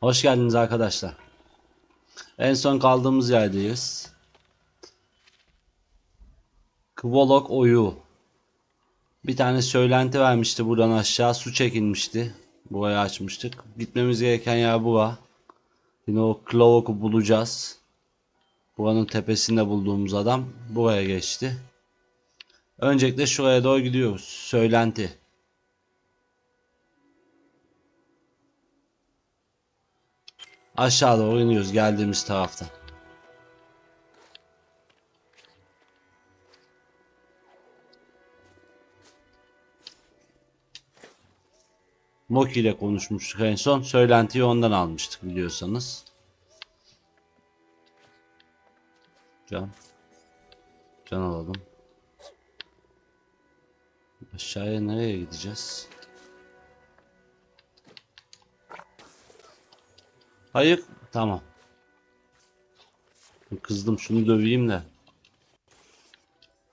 Hoş geldiniz arkadaşlar. En son kaldığımız yerdeyiz. Kvolok oyu. Bir tane söylenti vermişti buradan aşağı su çekilmişti. Burayı açmıştık. Gitmemiz gereken yer bura. Yine o Klovok'u bulacağız. Buranın tepesinde bulduğumuz adam buraya geçti. Öncelikle şuraya doğru gidiyoruz. Söylenti. Aşağı doğru iniyoruz geldiğimiz taraftan. Moki ile konuşmuştuk en son. Söylentiyi ondan almıştık biliyorsanız. Can. Can alalım. Aşağıya nereye gideceğiz? Hayır. Tamam. Kızdım şunu döveyim de.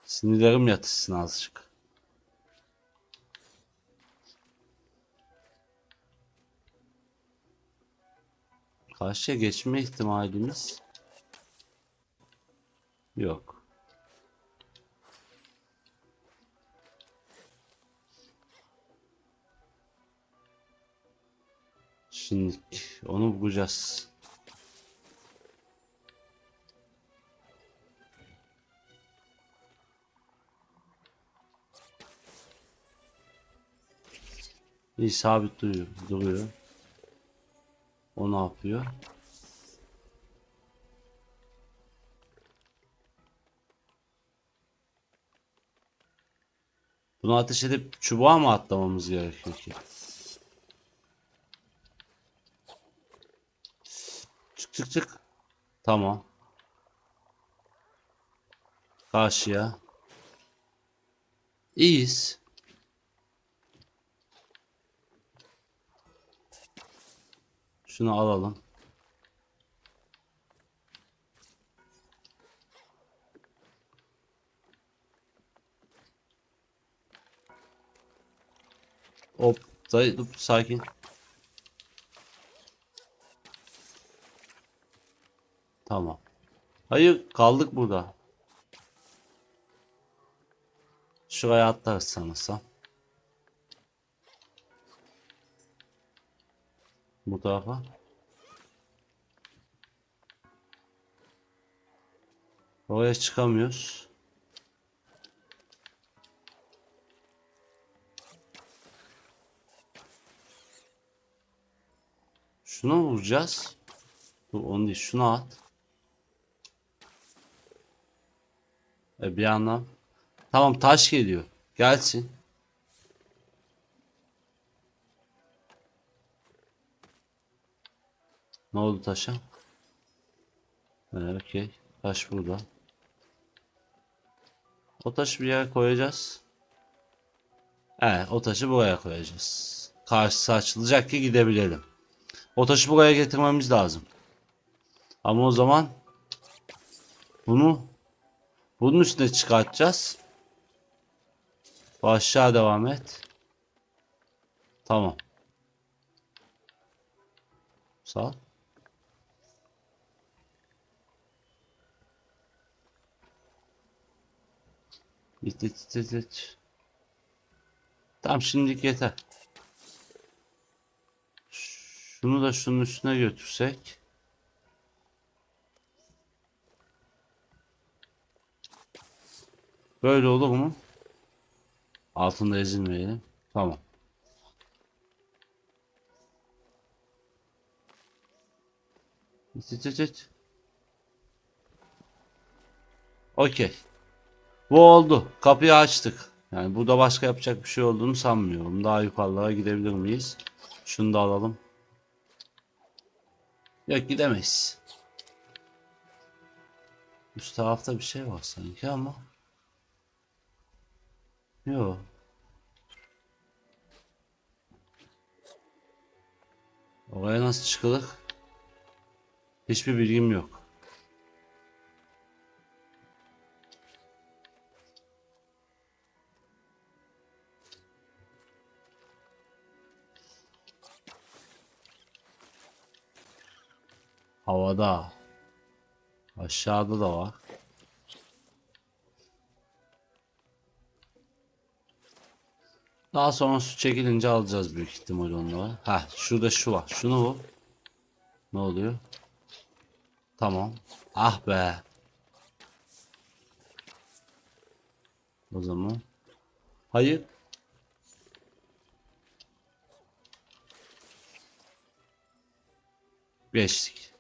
Sinirlerim yatışsın azıcık. Karşıya geçme ihtimalimiz yok. Şimdi onu bulacağız. İyi sabit duruyor, duruyor. O ne yapıyor? Bunu ateş edip çubuğa mı atlamamız gerekiyor ki? Çık çık. Tamam. Karşıya. İyiyiz. Şunu alalım. Hop, dur, sakin. Tamam. Hayır, kaldık burada. Şuraya atlarız sanırsam. Bu tarafa. Oraya çıkamıyoruz. Şunu vuracağız? Dur onu değil şunu at. E bir anlam. Tamam taş geliyor. Gelsin. Ne oldu taşa? Ee, okey. Taş burada. O taşı bir yere koyacağız. Evet, o taşı buraya koyacağız. Karşısı açılacak ki gidebilelim. O taşı buraya getirmemiz lazım. Ama o zaman bunu bunun üstüne çıkartacağız. Bu aşağı devam et. Tamam. Sağ ol. İt it it it. Tamam şimdilik yeter. Şunu da şunun üstüne götürsek. Böyle olur mu? Altında ezilmeyelim. Tamam. İt it it. Okey. Bu oldu. Kapıyı açtık. Yani burada başka yapacak bir şey olduğunu sanmıyorum. Daha yukarılara gidebilir miyiz? Şunu da alalım. Yok gidemeyiz. Üst tarafta bir şey var sanki ama. Yok. Oraya nasıl çıkılır? Hiçbir bilgim yok. Havada. Aşağıda da var. Daha sonra su çekilince alacağız büyük ihtimal onları. Ha, şurada şu var. Şunu vur. Ne oluyor? Tamam. Ah be. O zaman. Hayır. Geçtik.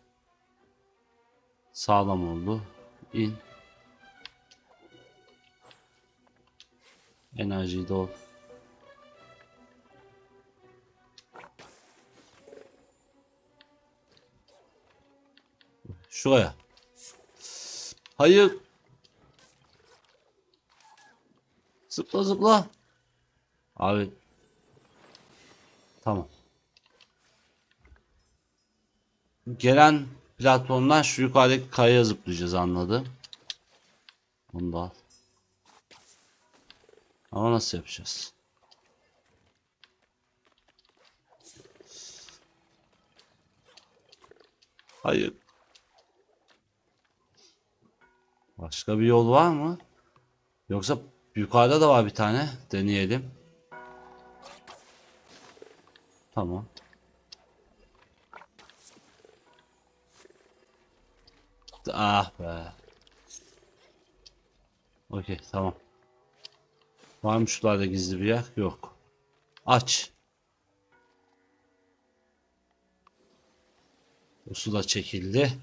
Sağlam oldu. İn. Enerjiyi dol. Şuraya. Hayır. Zıpla zıpla. Abi. Tamam. Gelen platformdan şu yukarıdaki kayaya zıplayacağız anladım. Onu da al. Ama nasıl yapacağız? Hayır. Başka bir yol var mı? Yoksa yukarıda da var bir tane. Deneyelim. Tamam. Ah be. Okey tamam. Var mı şuralarda gizli bir yer? Yok. Aç. Bu su da çekildi.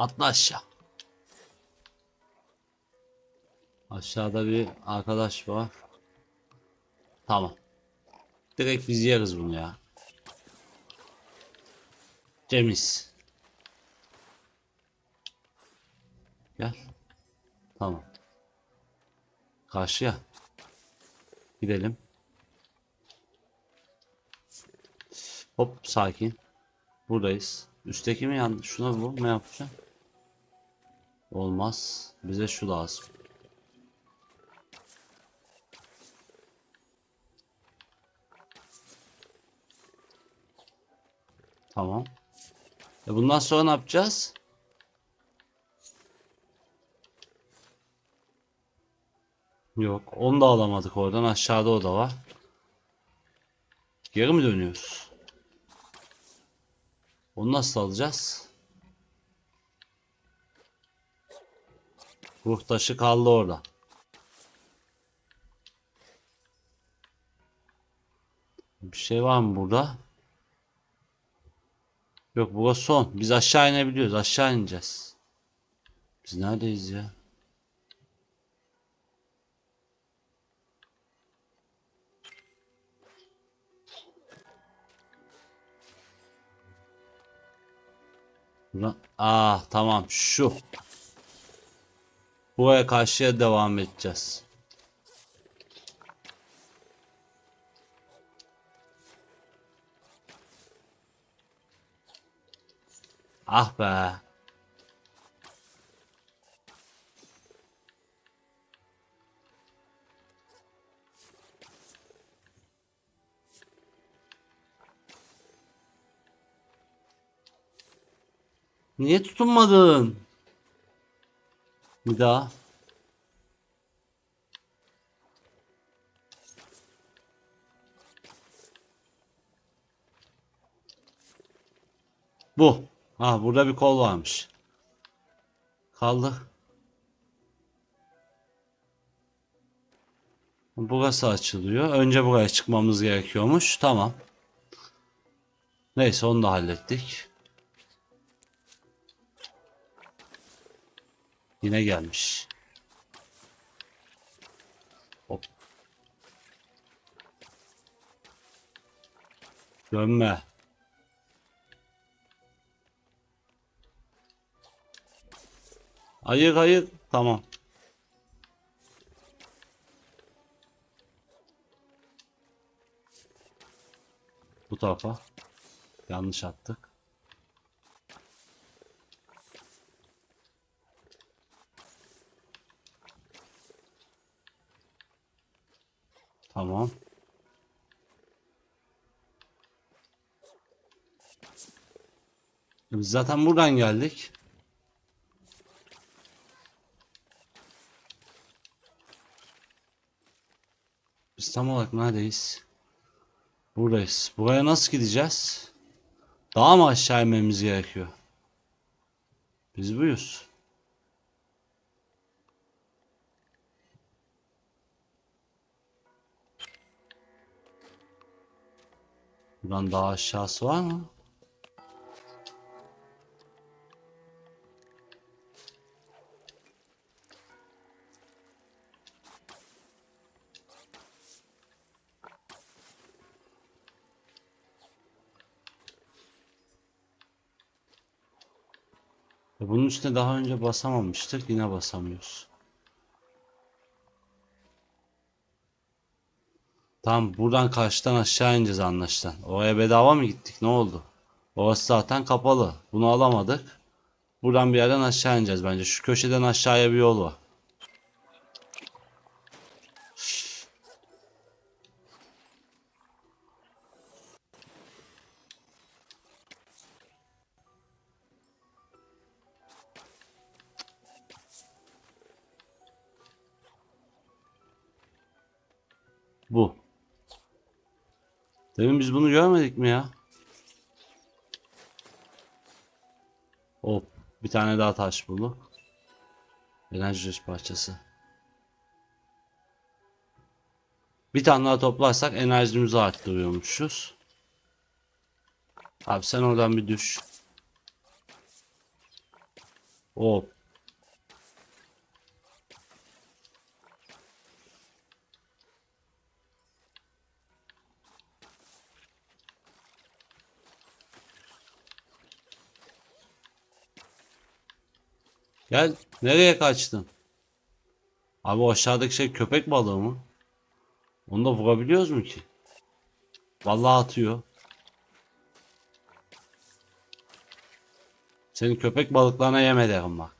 Atla aşağı. Aşağıda bir arkadaş var. Tamam. Direkt biz yeriz bunu ya. Temiz. Gel. Tamam. Karşıya. Gidelim. Hop sakin. Buradayız. Üstteki mi yandı? Şuna bu ne yapacağım? Olmaz. Bize şu lazım. Tamam. E bundan sonra ne yapacağız? Yok. Onu da alamadık oradan. Aşağıda o da var. Geri mi dönüyoruz? Onu nasıl alacağız? Ruh taşı kaldı orada. Bir şey var mı burada? Yok bu son. Biz aşağı inebiliyoruz. Aşağı ineceğiz. Biz neredeyiz ya? Buna... Ah tamam şu. Buraya karşıya devam edeceğiz. Ah be. Niye tutunmadın? Bir daha. Bu. Ha burada bir kol varmış. Kaldı. Burası açılıyor. Önce buraya çıkmamız gerekiyormuş. Tamam. Neyse onu da hallettik. Yine gelmiş. Hop. Dönme. Hayır hayır. Tamam. Bu tarafa. Yanlış attık. Tamam. Biz zaten buradan geldik. Biz tam olarak neredeyiz? Buradayız. Buraya nasıl gideceğiz? Daha mı aşağı inmemiz gerekiyor? Biz buyuz. Buradan daha aşağısı var mı? Bunun üstüne daha önce basamamıştık. Yine basamıyoruz. Tamam buradan karşıdan aşağı ineceğiz anlaşılan. Oraya bedava mı gittik? Ne oldu? Orası zaten kapalı. Bunu alamadık. Buradan bir yerden aşağı ineceğiz bence. Şu köşeden aşağıya bir yol var. Bu. Demin biz bunu görmedik mi ya? Hop. Bir tane daha taş bulduk. Enerji parçası. Bir tane daha toplarsak enerjimizi arttırıyormuşuz. Abi sen oradan bir düş. Hop. Gel. Nereye kaçtın? Abi o aşağıdaki şey köpek balığı mı? Onu da vurabiliyoruz mu ki? Vallahi atıyor. Senin köpek balıklarına yem ederim bak.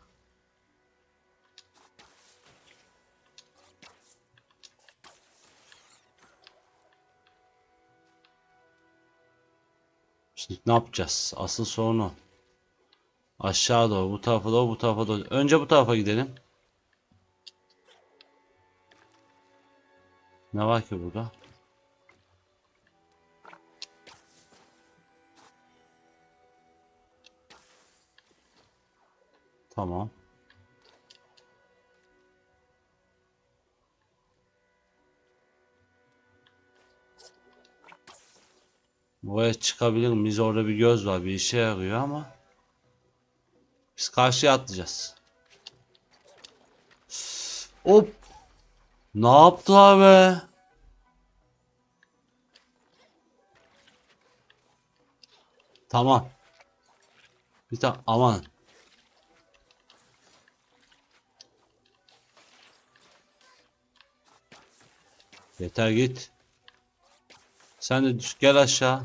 Şimdi ne yapacağız? Asıl sorun o. Aşağı doğru, bu tarafa doğru, bu tarafa doğru. Önce bu tarafa gidelim. Ne var ki burada? Tamam. Buraya çıkabilir miyiz? Orada bir göz var. Bir işe yarıyor ama. Biz karşıya atlayacağız. Hop. Ne yaptılar be? Tamam. Bir tane aman. Yeter git. Sen de düş gel aşağı.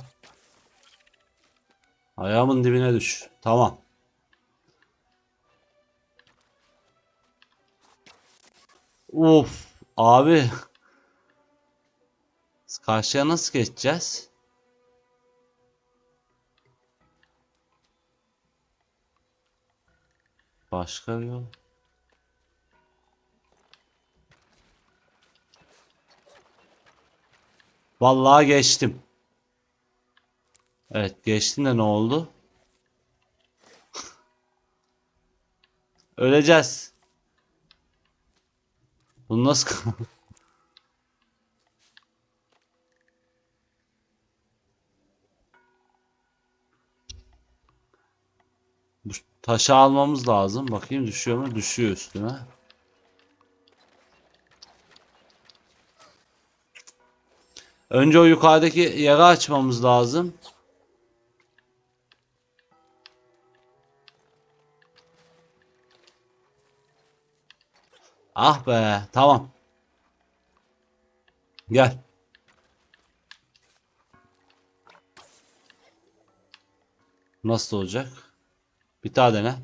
Ayağımın dibine düş. Tamam. Of abi. Karşıya nasıl geçeceğiz? Başka bir yol. Vallahi geçtim. Evet geçtim de ne oldu? Öleceğiz. Bunu nasıl... Bu taşı almamız lazım. Bakayım düşüyor mu? Düşüyor üstüne. Önce o yukarıdaki yeri açmamız lazım. Ah be, tamam. Gel. Nasıl olacak? Bir daha dene.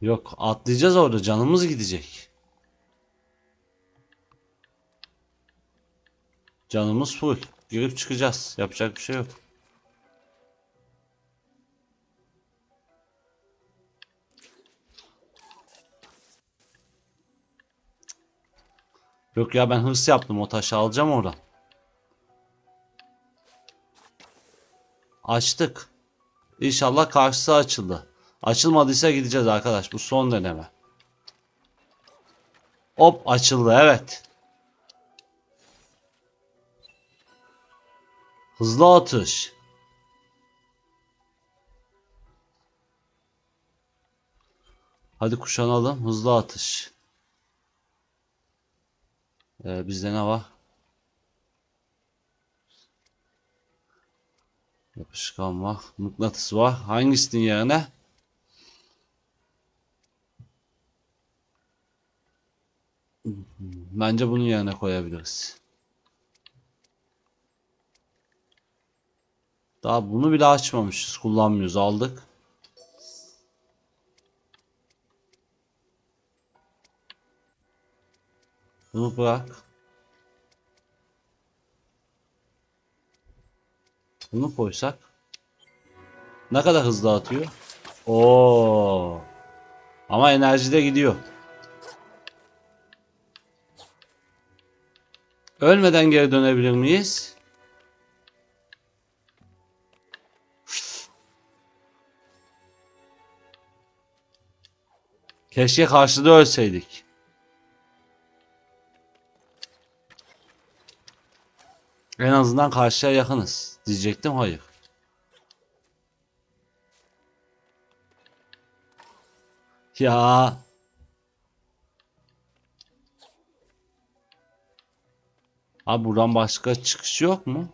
Yok atlayacağız orada canımız gidecek. Canımız full. Girip çıkacağız. Yapacak bir şey yok. Yok ya ben hırs yaptım. O taşı alacağım oradan. Açtık. İnşallah karşısı açıldı. Açılmadıysa gideceğiz arkadaş. Bu son deneme. Hop açıldı evet. Hızlı atış. Hadi kuşanalım. Hızlı atış. Ee, bizde ne var? Yapışkan var. Mıknatıs var. Hangisinin yerine? Bence bunun yerine koyabiliriz. Daha bunu bile açmamışız. Kullanmıyoruz. Aldık. Bunu bırak. Bunu koysak. Ne kadar hızlı atıyor? Oo. Ama enerji de gidiyor. Ölmeden geri dönebilir miyiz? Keşke karşıda ölseydik. En azından karşıya yakınız. Diyecektim hayır. Ya. Abi buradan başka çıkış yok mu?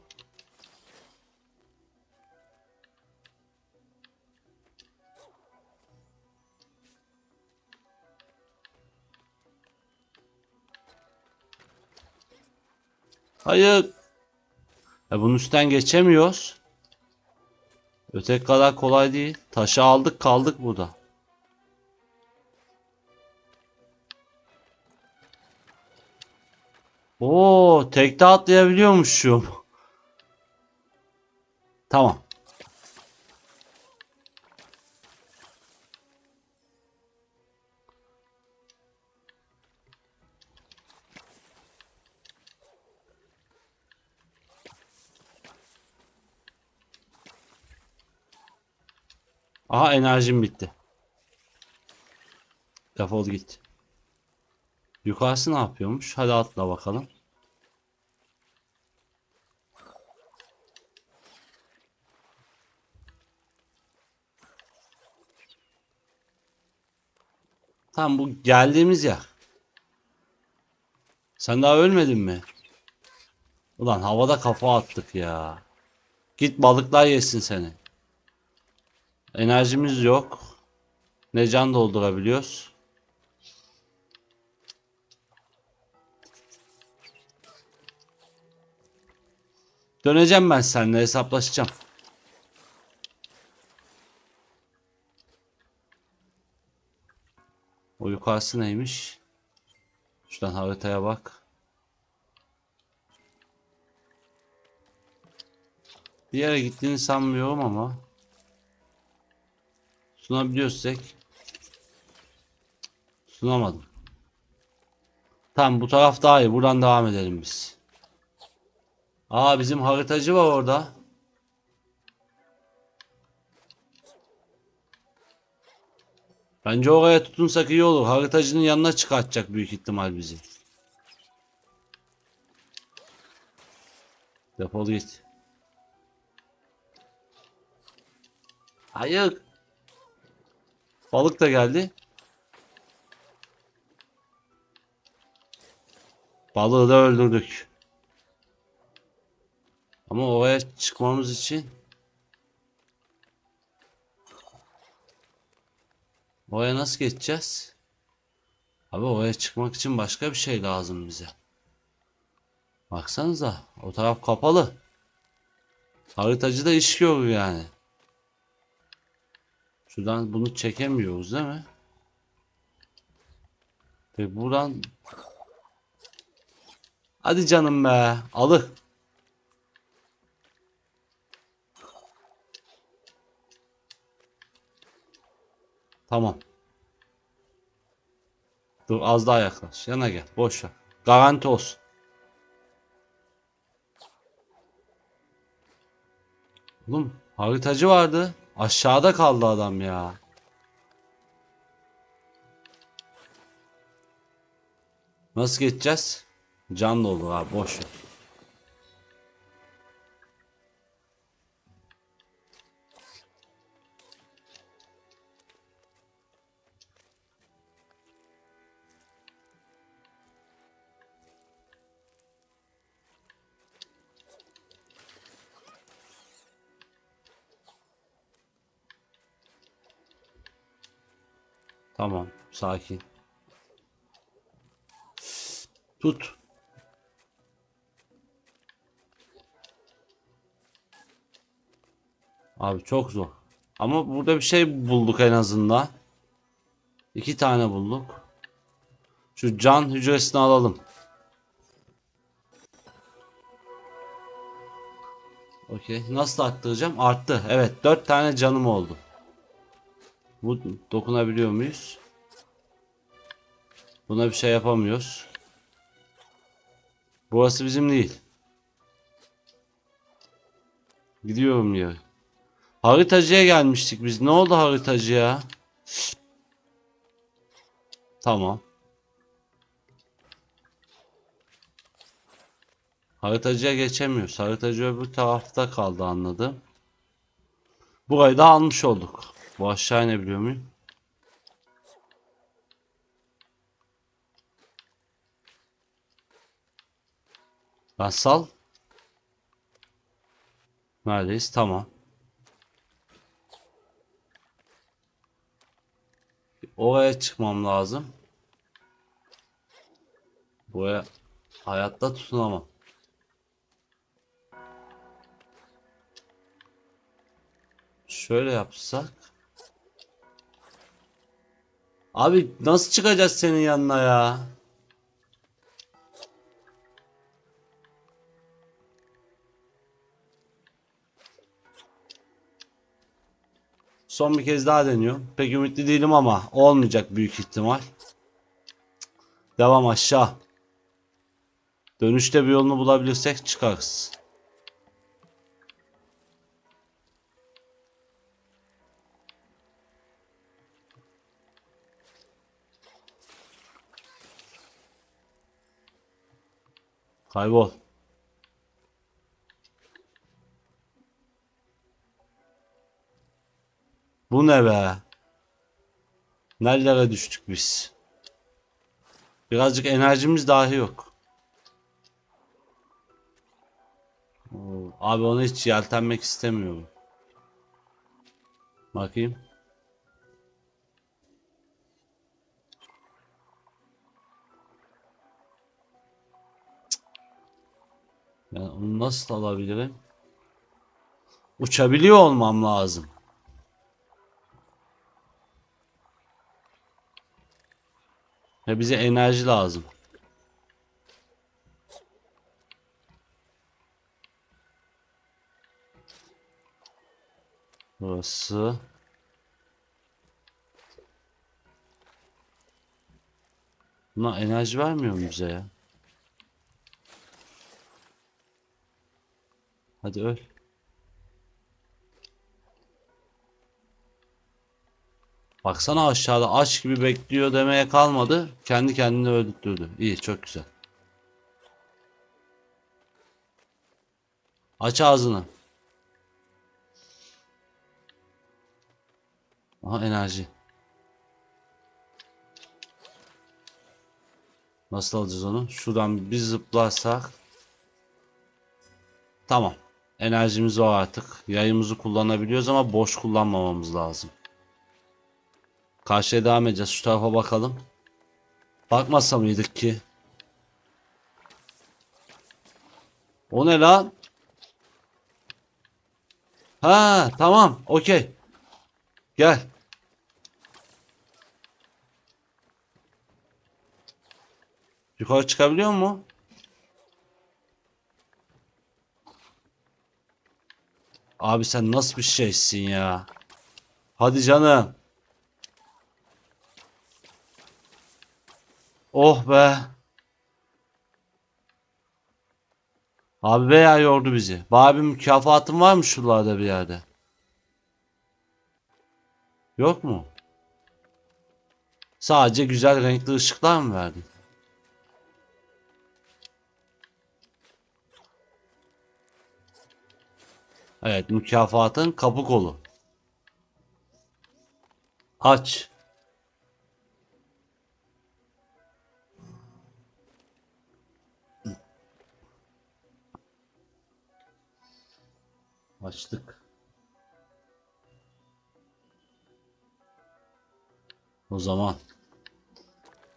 Hayır. E bunun üstten geçemiyoruz. Öteki kadar kolay değil. Taşı aldık kaldık burada. Oo, tekte atlayabiliyormuşum. Tamam. Aha enerjim bitti. Defol git. Yukarısı ne yapıyormuş? Hadi atla bakalım. Tamam bu geldiğimiz yer. Sen daha ölmedin mi? Ulan havada kafa attık ya. Git balıklar yesin seni. Enerjimiz yok. Ne can doldurabiliyoruz? Döneceğim ben seninle hesaplaşacağım. O yukarısı neymiş? Şuradan haritaya bak. Bir yere gittiğini sanmıyorum ama. Sunabiliyorsak. Sunamadım. Tamam bu taraf daha iyi. Buradan devam edelim biz. Aa bizim haritacı var orada. Bence oraya tutunsak iyi olur. Haritacının yanına çıkartacak büyük ihtimal bizi. Defol git. Hayır. Balık da geldi. Balığı da öldürdük. Ama oraya çıkmamız için Oraya nasıl geçeceğiz? Abi oraya çıkmak için başka bir şey lazım bize. Baksanıza o taraf kapalı. Haritacı da iş görüyor yani. Şuradan bunu çekemiyoruz değil mi? Ve buradan Hadi canım be. Alı. Tamam. Dur az daha yaklaş. Yana gel. Boş ver. Garanti olsun. Oğlum haritacı vardı. Aşağıda kaldı adam ya. Nasıl geçeceğiz? Can dolu abi boş ver. Tamam, sakin. Tut. Abi çok zor. Ama burada bir şey bulduk en azından. İki tane bulduk. Şu can hücresini alalım. Okey. Nasıl arttıracağım? Arttı. Evet. Dört tane canım oldu. Bu dokunabiliyor muyuz? Buna bir şey yapamıyoruz. Burası bizim değil. Gidiyorum ya. Haritacıya gelmiştik biz. Ne oldu haritacıya? Tamam. Haritacıya geçemiyoruz. Haritacı öbür tarafta kaldı anladım. Burayı da almış olduk. Bu aşağı inebiliyor muyum? Ben sal. Neredeyiz? Tamam. Oraya çıkmam lazım. Buraya hayatta tutunamam. Şöyle yapsak. Abi nasıl çıkacağız senin yanına ya? Son bir kez daha deniyorum. Pek ümitli değilim ama olmayacak büyük ihtimal. Devam aşağı. Dönüşte bir yolunu bulabilirsek çıkarız. Kaybol. Bu ne be? Nerelere düştük biz? Birazcık enerjimiz dahi yok. Abi onu hiç yeltenmek istemiyorum. Bakayım. Ben onu nasıl alabilirim? Uçabiliyor olmam lazım. Ve bize enerji lazım. Burası. Buna enerji vermiyor mu bize ya? Hadi öl. Baksana aşağıda aç gibi bekliyor demeye kalmadı. Kendi kendini öldürdü. İyi çok güzel. Aç ağzını. Aha enerji. Nasıl alacağız onu? Şuradan bir zıplarsak. Tamam. Enerjimiz var artık. Yayımızı kullanabiliyoruz ama boş kullanmamamız lazım. Karşıya devam edeceğiz. Şu tarafa bakalım. Bakmasa mıydık ki? O ne lan? Ha tamam. Okey. Gel. Yukarı çıkabiliyor mu? Abi sen nasıl bir şeysin ya? Hadi canım. Oh be. Abi veya yordu bizi. Bir mükafatın var mı şuralarda bir yerde? Yok mu? Sadece güzel renkli ışıklar mı verdin? Evet mükafatın kapı kolu. Aç. Açtık. O zaman.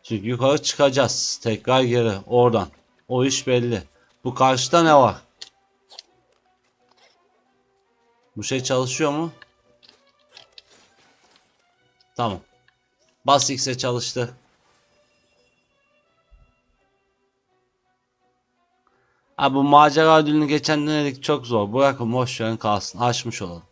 Çünkü yukarı çıkacağız. Tekrar geri oradan. O iş belli. Bu karşıda ne var? Bu şey çalışıyor mu? Tamam. Bas X'e çalıştı. Ha bu macera ödülünü geçen denedik çok zor. Bırakın boş verin kalsın. Açmış olalım.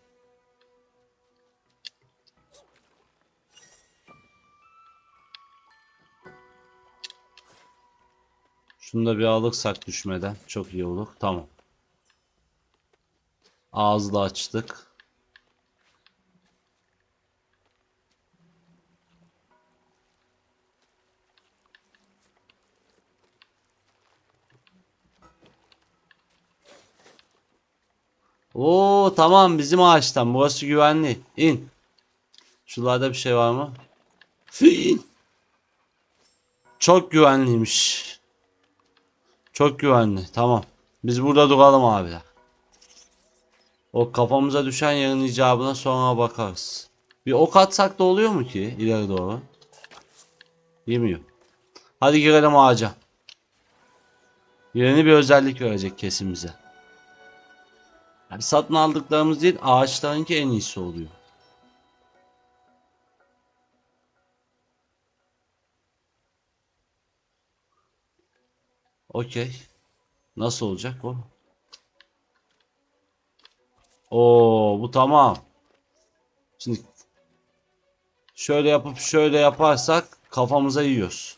Şunu da bir alırsak düşmeden çok iyi olur. Tamam. Ağzı da açtık. Oo tamam bizim ağaçtan. Burası güvenli. İn. Şuralarda bir şey var mı? Fii. Çok güvenliymiş. Çok güvenli. Tamam. Biz burada duralım abiler. O kafamıza düşen yerin icabına sonra bakarız. Bir ok atsak da oluyor mu ki ileri doğru? Yemiyor. Hadi girelim ağaca. Yeni bir özellik verecek kesin bize. Yani satın aldıklarımız değil ağaçlarınki en iyisi oluyor. Okey. Nasıl olacak o? Oo bu tamam. Şimdi şöyle yapıp şöyle yaparsak kafamıza yiyoruz.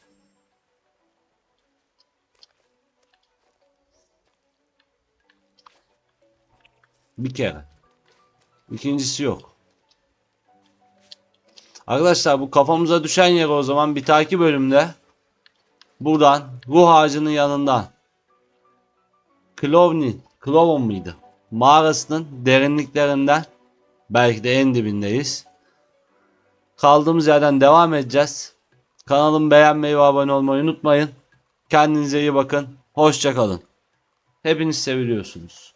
Bir kere. İkincisi yok. Arkadaşlar bu kafamıza düşen yer o zaman bir takip bölümde buradan ruh ağacının yanından Klovnin, Klovon muydu? Mağarasının derinliklerinden belki de en dibindeyiz. Kaldığımız yerden devam edeceğiz. Kanalımı beğenmeyi ve abone olmayı unutmayın. Kendinize iyi bakın. Hoşçakalın. Hepiniz seviliyorsunuz.